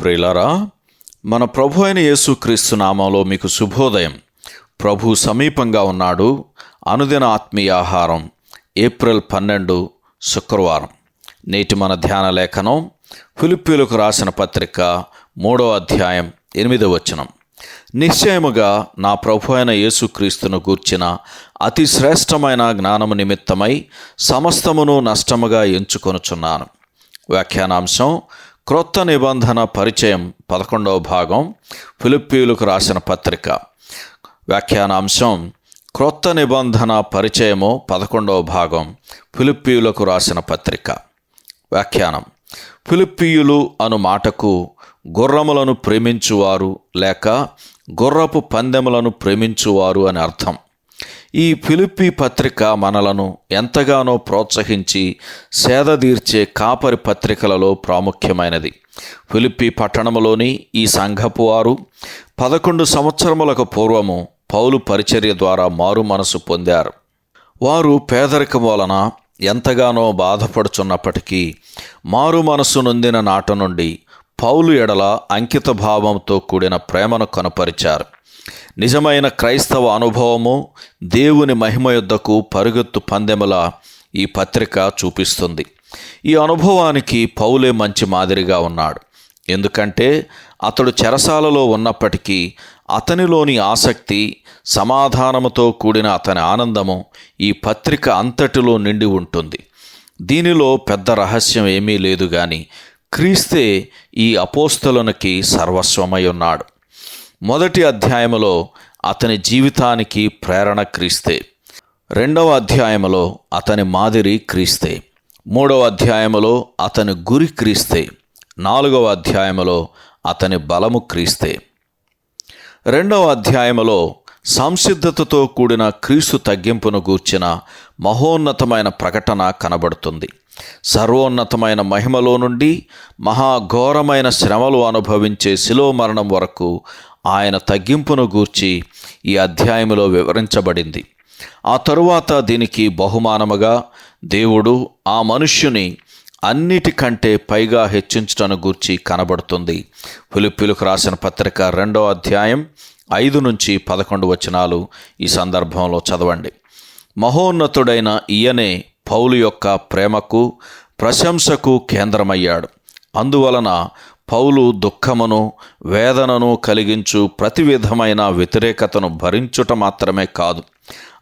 ప్రియులారా మన ప్రభు అయిన యేసుక్రీస్తు నామంలో మీకు శుభోదయం. ప్రభు సమీపంగా ఉన్నాడు. అనుదిన ఆత్మీయ ఆహారం ఏప్రిల్ పన్నెండు శుక్రవారం. నేటి మన ధ్యాన లేఖనం ఫిలిప్పీలకు రాసిన పత్రిక మూడో అధ్యాయం ఎనిమిదో వచనం. నిశ్చయముగా నా ప్రభు అయిన యేసుక్రీస్తును గూర్చిన అతి శ్రేష్టమైన జ్ఞానము నిమిత్తమై సమస్తమును నష్టముగా ఎంచుకొనుచున్నాను. వ్యాఖ్యానాంశం క్రొత్త నిబంధన పరిచయం పదకొండవ భాగం ఫిలిప్పీలకు రాసిన పత్రిక. వ్యాఖ్యానాంశం క్రొత్త నిబంధన పరిచయము పదకొండవ భాగం ఫిలిప్పీయులకు రాసిన పత్రిక. వ్యాఖ్యానం ఫిలిప్పీయులు అను మాటకు గుర్రములను ప్రేమించువారు లేక గుర్రపు పందెములను ప్రేమించువారు అని అర్థం. ఈ ఫిలిప్పి పత్రిక మనలను ఎంతగానో ప్రోత్సహించి సేదదీర్చే కాపరి పత్రికలలో ప్రాముఖ్యమైనది. ఫిలిప్పి పట్టణములోని ఈ సంఘపు వారు పదకొండు సంవత్సరములకు పూర్వము పౌలు పరిచర్య ద్వారా మారు మనసు పొందారు. వారు పేదరికం వలన ఎంతగానో బాధపడుచున్నప్పటికీ మారు మనసు నొందిన నాట నుండి పౌలు ఎడల అంకిత భావంతో కూడిన ప్రేమను కనపరిచారు. నిజమైన క్రైస్తవ అనుభవము దేవుని మహిమ యొద్దకు పరుగెత్తు పందెముల ఈ పత్రిక చూపిస్తుంది. ఈ అనుభవానికి పౌలే మంచి మాదిరిగా ఉన్నాడు. ఎందుకంటే అతడు చెరసాలలో ఉన్నప్పటికీ అతనిలోని ఆసక్తి సమాధానముతో కూడిన అతని ఆనందము ఈ పత్రిక అంతటిలో నిండి ఉంటుంది. దీనిలో పెద్ద రహస్యం ఏమీ లేదు కానీ క్రీస్తే ఈ అపోస్తలునికి సర్వస్వమై ఉన్నాడు. మొదటి అధ్యాయములో అతని జీవితానికి ప్రేరణ క్రీస్తే. రెండవ అధ్యాయములో అతని మాదిరి క్రీస్తే. మూడవ అధ్యాయములో అతని గురి క్రీస్తే. నాలుగవ అధ్యాయములో అతని బలము క్రీస్తే. రెండవ అధ్యాయములో సంసిద్ధతతో కూడిన క్రీస్తు తగ్గింపును గూర్చిన మహోన్నతమైన ప్రకటన కనబడుతుంది. సర్వోన్నతమైన మహిమలో నుండి మహాఘోరమైన శ్రమలు అనుభవించే శిలో మరణం వరకు ఆయన తగ్గింపును గూర్చి ఈ అధ్యాయములో వివరించబడింది. ఆ తరువాత దీనికి బహుమానముగా దేవుడు ఆ మనుష్యుని అన్నిటికంటే పైగా హెచ్చించటను గూర్చి కనబడుతుంది. పులిపిలుకు రాసిన పత్రిక రెండో అధ్యాయం ఐదు నుంచి పదకొండు వచనాలు ఈ సందర్భంలో చదవండి. మహోన్నతుడైన ఈయనే పౌలు యొక్క ప్రేమకు ప్రశంసకు కేంద్రమయ్యాడు. అందువలన పౌలు దుఃఖమును వేదనను కలిగించు ప్రతి విధమైన వ్యతిరేకతను భరించుట మాత్రమే కాదు.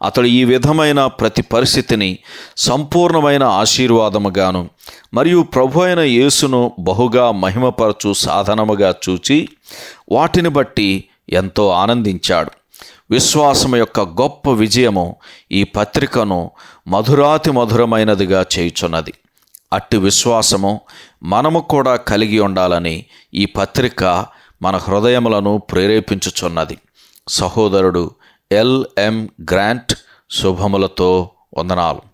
అతడు ఈ విధమైన ప్రతి పరిస్థితిని సంపూర్ణమైన ఆశీర్వాదముగాను మరియు ప్రభు అయిన యేసును బహుగా మహిమపరచు సాధనముగా చూచి వాటిని బట్టి ఎంతో ఆనందించాడు. విశ్వాసం యొక్క గొప్ప విజయము ఈ పత్రికను మధురాతి మధురమైనదిగా చేయుచున్నది. అట్టి విశ్వాసము మనము కూడా కలిగి ఉండాలని ఈ పత్రిక మన హృదయములను ప్రేరేపించుచున్నది. సహోదరుడు ఎల్ఎం గ్రాంట్ శుభములతో వందనాలు.